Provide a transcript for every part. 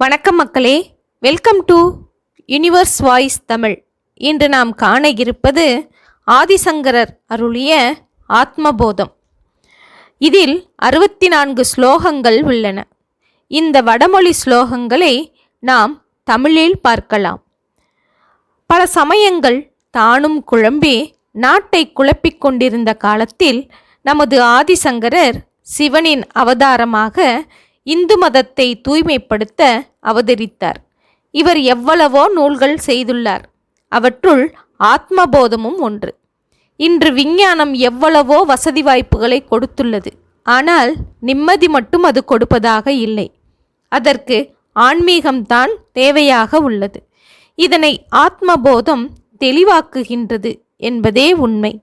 வணக்கம் மக்களே. Welcome to universe voice Tamil இன்று நாம் காண இருப்பது ஆதிசங்கரர் அருளிய ஆத்மபோதம். இதில் அறுபத்தி நான்கு ஸ்லோகங்கள் உள்ளன. இந்த வடமொழி ஸ்லோகங்களை நாம் தமிழில் பார்க்கலாம். பல சமயங்கள் தானும் குழம்பி நாட்டை குழப்பிக் கொண்டிருந்த காலத்தில் நமது ஆதிசங்கரர் சிவனின் அவதாரமாக இந்து மதத்தை தூய்மைப்படுத்த அவதரித்தார். இவர் எவ்வளவோ நூல்கள் செய்துள்ளார். அவற்றுள் ஆத்மபோதமும் ஒன்று. இன்று விஞ்ஞானம் எவ்வளவோ வசதி வாய்ப்புகளை கொடுத்துள்ளது. ஆனால் நிம்மதி மட்டும் அது கொடுப்பதாக இல்லை. அதற்கு ஆன்மீகம்தான் தேவையாக உள்ளது. இதனை ஆத்மபோதம் தெளிவாக்குகின்றது என்பதே உண்மை.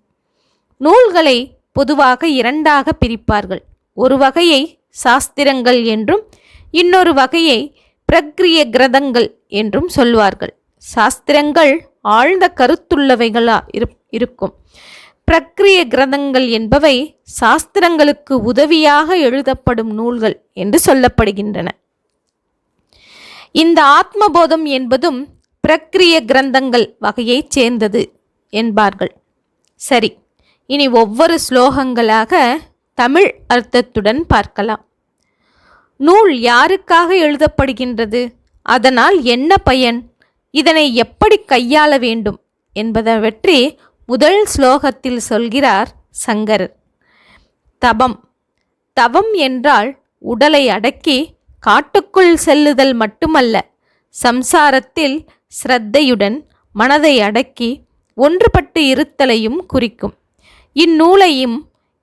நூல்களை பொதுவாக இரண்டாக பிரிப்பார்கள். ஒரு வகையை சாஸ்திரங்கள் என்றும் இன்னொரு வகையை பிரக்ரிய கிரதங்கள் என்றும் சொல்வார்கள். சாஸ்திரங்கள் ஆழ்ந்த கருத்துள்ளவைகளா இரு- இருக்கும். பிரக்ரிய கிரதங்கள் என்பவை சாஸ்திரங்களுக்கு உதவியாக எழுதப்படும் நூல்கள் என்று சொல்லப்படுகின்றன. இந்த ஆத்மபோதம் என்பதும் பிரக்ரிய கிரந்தங்கள் வகையைச் சேர்ந்தது என்பார்கள். சரி இனி ஒவ்வொரு ஸ்லோகங்களாக தமிழ் அர்த்தத்துடன் பார்க்கலாம். நூல் யாருக்காக எழுதப்படுகின்றது? அதனால் என்ன பயன்? இதனை எப்படி கையாள வேண்டும்? என்பதை முதல் ஸ்லோகத்தில் சொல்கிறார் சங்கரர். தபம். தவம் என்றால் உடலை அடக்கி காட்டுக்குள் செல்லுதல் மட்டுமல்ல சம்சாரத்தில் ஸ்ரத்தையுடன் மனதை அடக்கி ஒன்றுபட்டு இருத்தலையும் குறிக்கும். இந்நூலையும்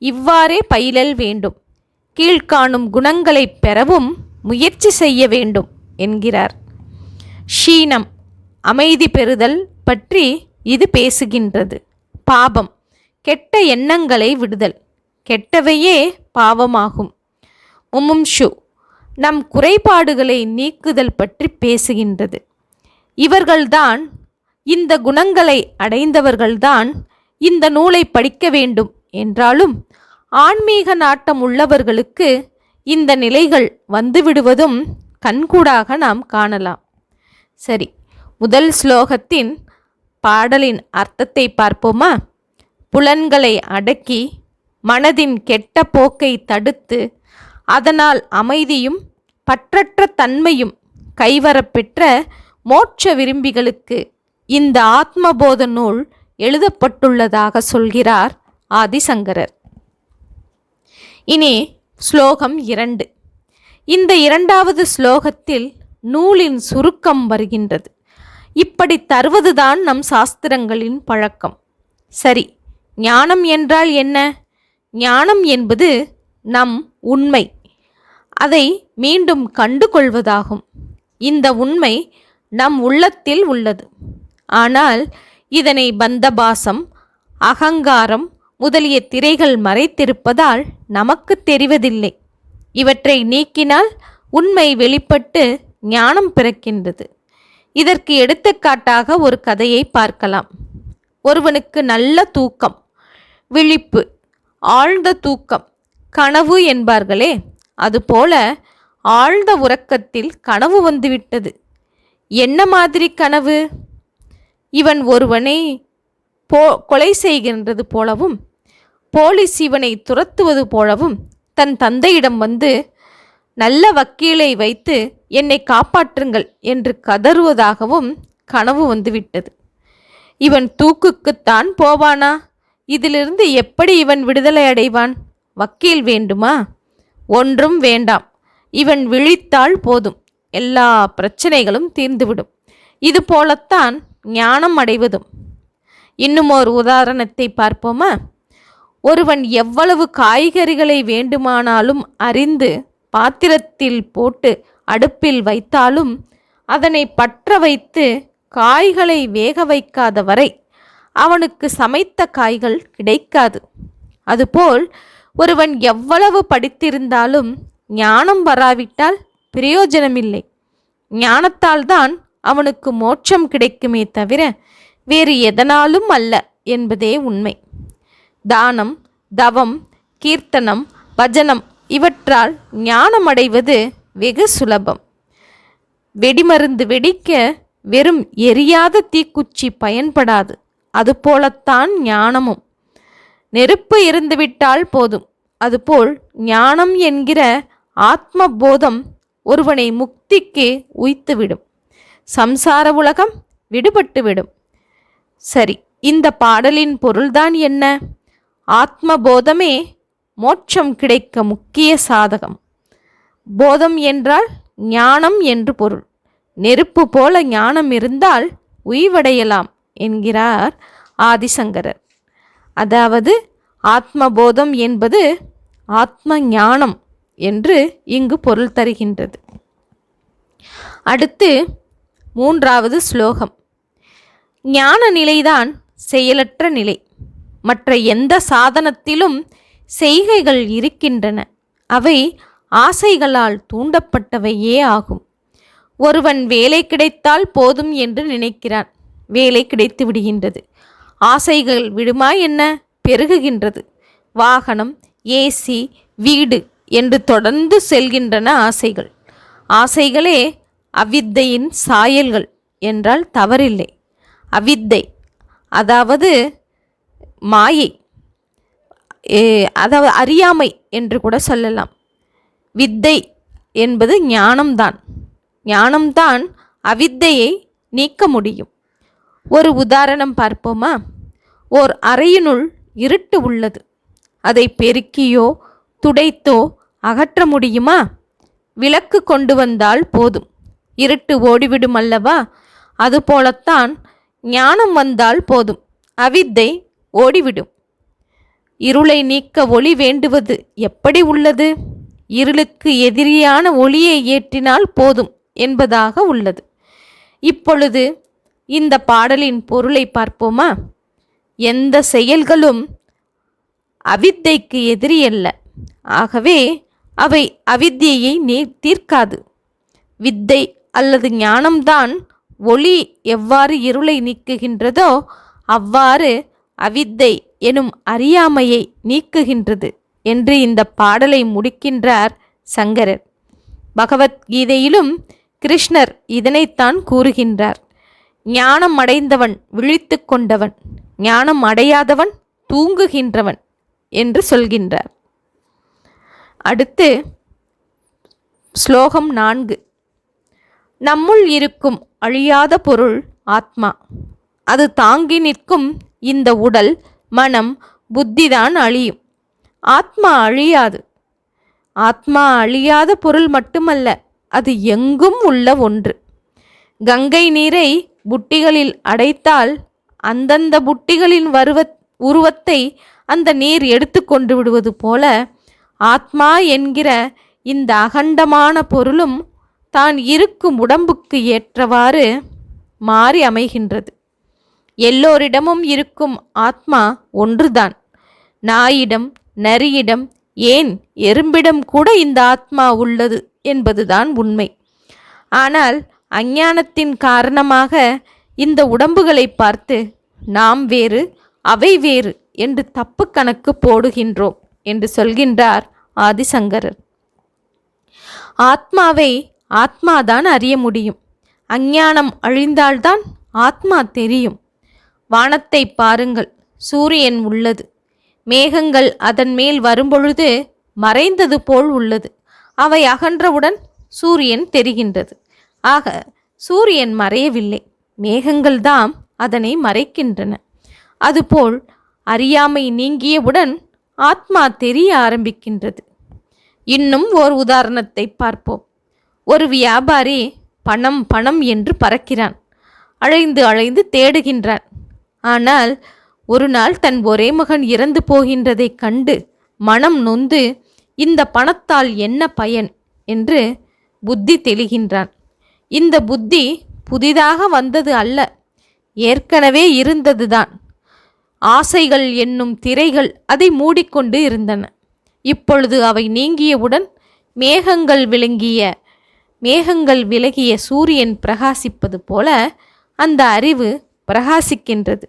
இவ்வாறே பயிலல் வேண்டும். கீழ்காணும் குணங்களைப் பெறவும் முயற்சி செய்ய வேண்டும் என்கிறார். ஷீனம் அமைதி பெறுதல் பற்றி இது பேசுகின்றது. பாபம் கெட்ட எண்ணங்களை விடுதல் கெட்டவையே பாவமாகும். உமும்ஷு நம் குறைபாடுகளை நீக்குதல் பற்றி பேசுகின்றது. இவர்கள்தான் இந்த குணங்களை அடைந்தவர்கள்தான் இந்த நூலை படிக்க வேண்டும் என்றாலும் ஆன்மீக நாட்டம் உள்ளவர்களுக்கு இந்த நிலைகள் வந்துவிடுவதும் கண்கூடாக நாம் காணலாம். சரி முதல் ஸ்லோகத்தின் பாடலின் அர்த்தத்தை பார்ப்போமா? புலன்களை அடக்கி மனதின் கெட்ட போக்கை தடுத்து அதனால் அமைதியும் பற்றற்ற தன்மையும் கைவரப்பெற்ற மோட்ச விரும்பிகளுக்கு இந்த ஆத்மபோத நூல் எழுதப்பட்டுள்ளதாக சொல்கிறார் ஆதிசங்கரர். இனி ஸ்லோகம் இரண்டு. இந்த இரண்டாவது ஸ்லோகத்தில் நூலின் சுருக்கம் வருகின்றது. இப்படி தருவதுதான் நம் சாஸ்திரங்களின் பழக்கம். சரி ஞானம் என்றால் என்ன? ஞானம் என்பது நம் உண்மை. அதை மீண்டும் கண்டு கொள்வதாகும் இந்த உண்மை நம் உள்ளத்தில் உள்ளது. ஆனால் இதனை பந்தபாசம் அகங்காரம் முதலிய திரைகள் மறைத்திருப்பதால் நமக்கு தெரிவதில்லை. இவற்றை நீக்கினால் உண்மை வெளிப்பட்டு ஞானம் பிறக்கின்றது. இதற்கு எடுத்துக்காட்டாக ஒரு கதையை பார்க்கலாம். ஒருவனுக்கு நல்ல தூக்கம் விழிப்பு ஆழ்ந்த தூக்கம் கனவு என்பார்களே அதுபோல ஆழ்ந்த உறக்கத்தில் கனவு வந்துவிட்டது. என்ன மாதிரி கனவு? இவன் ஒருவனை போ கொலை செய்கின்றது போலவும் போலீஸ் இவனை துரத்துவது போலவும் தன் தந்தையிடம் வந்து நல்ல வக்கீலை வைத்து என்னை காப்பாற்றுங்கள் என்று கதறுவதாகவும் கனவு வந்துவிட்டது. இவன் தூக்குக்குத்தான் போவானா? இதிலிருந்து எப்படி இவன் விடுதலை அடைவான்? வக்கீல் வேண்டுமா? ஒன்றும் வேண்டாம். இவன் விழித்தால் போதும். எல்லா பிரச்சனைகளும் தீர்ந்துவிடும். இது போலத்தான் ஞானம் அடைவதும். இன்னும் ஒரு உதாரணத்தை பார்ப்போமா? ஒருவன் எவ்வளவு காய்கறிகளை வேண்டுமானாலும் அறிந்து பாத்திரத்தில் போட்டு அடுப்பில் வைத்தாலும் அதனை பற்ற வைத்து காய்களை வேக வைக்காத வரை அவனுக்கு சமைத்த காய்கள் கிடைக்காது. அதுபோல் ஒருவன் எவ்வளவு படித்திருந்தாலும் ஞானம் வராவிட்டால் பிரயோஜனமில்லை. ஞானத்தால் தான் அவனுக்கு மோட்சம் கிடைக்குமே தவிர வேறு எதனாலும் அல்ல என்பதே உண்மை. தானம் தவம் கீர்த்தனம் பஜனம் இவற்றால் ஞானமடைவது வெகு சுலபம். வெடிமருந்து வெடிக்க வெறும் எரியாத தீக்குச்சி பயன்படாது. அதுபோலத்தான் ஞானமும். நெருப்பு இருந்துவிட்டால் போதும். அதுபோல் ஞானம் என்கிற ஆத்ம போதம் ஒருவனை முக்திக்கு உய்த்துவிடும். சம்சார உலகம் விடுபட்டுவிடும். சரி இந்த பாடலின் பொருள்தான் என்ன? ஆத்ம போதமே மோட்சம் கிடைக்க முக்கிய சாதகம். போதம் என்றால் ஞானம் என்று பொருள். நெருப்பு போல ஞானம் இருந்தால் உய்வடையலாம் என்கிறார் ஆதிசங்கரர். அதாவது ஆத்மபோதம் என்பது ஆத்ம ஞானம் என்று இங்கு பொருள் தருகின்றது. அடுத்து மூன்றாவது ஸ்லோகம். ஞான நிலைதான் செயலற்ற நிலை. மற்ற எந்த சாதனத்திலும் செய்கைகள் இருக்கின்றன. அவை ஆசைகளால் தூண்டப்பட்டவையே ஆகும். ஒருவன் வேலை கிடைத்தால் போதும் என்று நினைக்கிறான். வேலை கிடைத்து விடுகின்றது. ஆசைகள் விடுமா என்ன? பெருகுகின்றது. வாகனம் ஏசி வீடு என்று தொடர்ந்து செல்கின்றன ஆசைகள். ஆசைகளே அவ்வித்தையின் சாயல்கள் என்றால் தவறில்லை. அவித்தை. அதாவது மாயை. அதாவது அறியாமை என்று கூட சொல்லலாம். வித்தை என்பது ஞானம்தான். ஞானம்தான் அவித்தையை நீக்க முடியும். ஒரு உதாரணம் பார்ப்போமா? ஓர் அறையினுள் இருட்டு உள்ளது. அதை பெருக்கியோ துடைத்தோ அகற்ற முடியுமா? விளக்கு கொண்டு வந்தால் போதும். இருட்டு ஓடிவிடும் அல்லவா? அதுபோலத்தான் ஞானம் வந்தால் போதும். அவித்தை ஓடிவிடும். இருளை நீக்க ஒளி வேண்டுவது எப்படி உள்ளது? இருளுக்கு எதிரியான ஒளியை ஏற்றினால் போதும் என்பதாக உள்ளது. இப்பொழுது இந்த பாடலின் பொருளை பார்ப்போமா? எந்த செயல்களும் அவித்தைக்கு எதிரியல்ல ஆகவே அவை அவித்தியை நீ தீர்க்காது. வித்தை அல்லது ஞானம்தான் ஒளி எவ்வாறு இருளை நீக்குகின்றதோ அவ்வாறு அவித்தை எனும் அறியாமையை நீக்குகின்றது என்று இந்த பாடலை முடிக்கின்றார் சங்கரர். பகவத்கீதையிலும் கிருஷ்ணர் இதனைத்தான் கூறுகின்றார். ஞானம் அடைந்தவன் விழித்து கொண்டவன் ஞானம் அடையாதவன் தூங்குகின்றவன் என்று சொல்கின்றார். அடுத்து ஸ்லோகம் நான்கு. நம்முள் இருக்கும் அழியாத பொருள் ஆத்மா. அது தாங்கி நிற்கும் இந்த உடல் மனம் புத்திதான் அழியும். ஆத்மா அழியாது. ஆத்மா அழியாத பொருள் மட்டுமல்ல அது எங்கும் உள்ள ஒன்று. கங்கை நீரை புட்டிகளில் அடைத்தால் அந்தந்த புட்டிகளின் வருவ உருவத்தை அந்த நீர் எடுத்து கொண்டு விடுவது போல ஆத்மா என்கிற இந்த அகண்டமான பொருளும் தான் இருக்கும் உடம்புக்கு ஏற்றவாறு மாறி அமைகின்றது. எல்லோரிடமும் இருக்கும் ஆத்மா ஒன்றுதான். நாயிடம் நரியிடம் ஏன் எறும்பிடம் கூட இந்த ஆத்மா உள்ளது என்பதுதான் உண்மை. ஆனால் அஞ்ஞானத்தின் காரணமாக இந்த உடம்புகளை பார்த்து நாம் வேறு அவை வேறு என்று தப்பு கணக்கு போடுகின்றோம் என்று சொல்கின்றார் ஆதிசங்கரர். ஆத்மாவை ஆத்மாதான் அறிய முடியும். அஞ்ஞானம் அழிந்தால்தான் ஆத்மா தெரியும். வானத்தை பாருங்கள் சூரியன் உள்ளது. மேகங்கள் அதன் மேல் வரும்பொழுது மறைந்தது போல் உள்ளது. அவை அகன்றவுடன் சூரியன் தெரிகின்றது. ஆக சூரியன் மறையவில்லை. மேகங்கள்தாம் அதனை மறைக்கின்றன. அதுபோல் அறியாமை நீங்கியவுடன் ஆத்மா தெரிய ஆரம்பிக்கின்றது. இன்னும் ஓர் உதாரணத்தை பார்ப்போம். ஒரு வியாபாரி பணம் பணம் என்று பறக்கிறான். அழைந்து அழைந்து தேடுகின்றான். ஆனால் ஒரு நாள் தன் ஒரே மகன் இறந்து போகின்றதைக் கண்டு மனம் நொந்து இந்த பணத்தால் என்ன பயன்? என்று புத்தி தெளிகின்றான். இந்த புத்தி புதிதாக வந்தது அல்ல ஏற்கனவே இருந்ததுதான். ஆசைகள் என்னும் திரைகள் அதை மூடிக்கொண்டு இருந்தன. இப்பொழுது அவை நீங்கியவுடன் மேகங்கள் விளங்கிய மேகங்கள் விலகிய சூரியன் பிரகாசிப்பது போல அந்த அறிவு பிரகாசிக்கின்றது.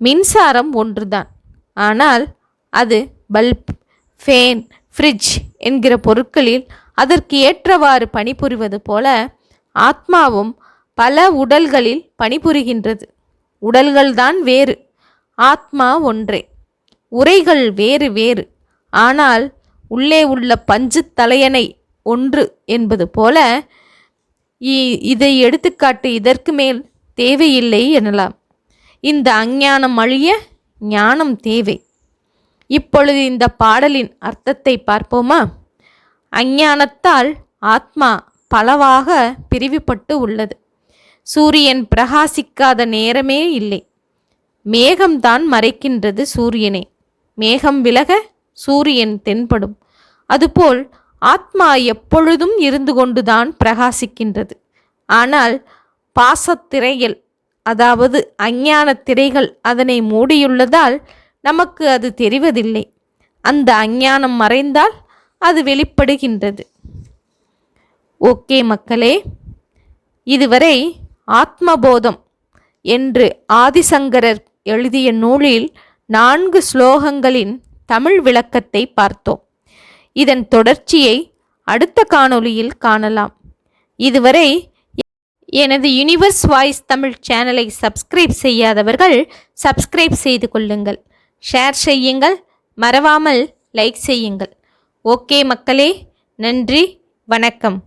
மின்சாரம் ஒன்றுதான். ஆனால் அது பல்ப் ஃபேன் ஃப்ரிட்ஜ் என்கிற பொருட்களில் அதற்கு ஏற்றவாறு பணிபுரிவது போல ஆத்மாவும் பல உடல்களில் பணிபுரிகின்றது. உடல்கள்தான் வேறு ஆத்மா ஒன்றே. உரைகள் வேறு வேறு. ஆனால் உள்ளே உள்ள பஞ்சு தலையணை ஒன்று என்பது போல இ- இதை எடுத்துக்காட்டு இதற்கு மேல் தேவையில்லை எனலாம். இந்த அஞ்ஞானம் அழிய ஞானம் தேவை. இப்பொழுது இந்த பாடலின் அர்த்தத்தை பார்ப்போமா? அஞ்ஞானத்தால் ஆத்மா பலவாக பிரிவுபட்டு உள்ளது. சூரியன் பிரகாசிக்காத நேரமே இல்லை. மேகம்தான் மறைக்கின்றது சூரியனை. மேகம் விலக சூரியன் தென்படும். அதுபோல் ஆத்மா எப்பொழுதும் இருந்து கொண்டுதான் பிரகாசிக்கின்றது. ஆனால் பாசத்திரைகள் அதாவது அஞ்ஞான திரைகள் அதனை மூடியுள்ளதால் நமக்கு அது தெரிவதில்லை. அந்த அஞ்ஞானம் மறைந்தால் அது வெளிப்படுகின்றது. ஓகே மக்களே இதுவரை ஆத்மபோதம் என்று ஆதிசங்கரர் எழுதிய நூலில் நான்கு ஸ்லோகங்களின் தமிழ் விளக்கத்தை பார்த்தோம். இதன் தொடர்ச்சியை அடுத்த காணொளியில் காணலாம். இதுவரை எனது யுனிவர்ஸ் வாய்ஸ் தமிழ் சேனலை சப்ஸ்கிரைப் செய்யாதவர்கள் சப்ஸ்கிரைப் செய்து கொள்ளுங்கள். ஷேர் செய்யுங்கள். மறவாமல் லைக் செய்யுங்கள். ஓகே மக்களே நன்றி வணக்கம்.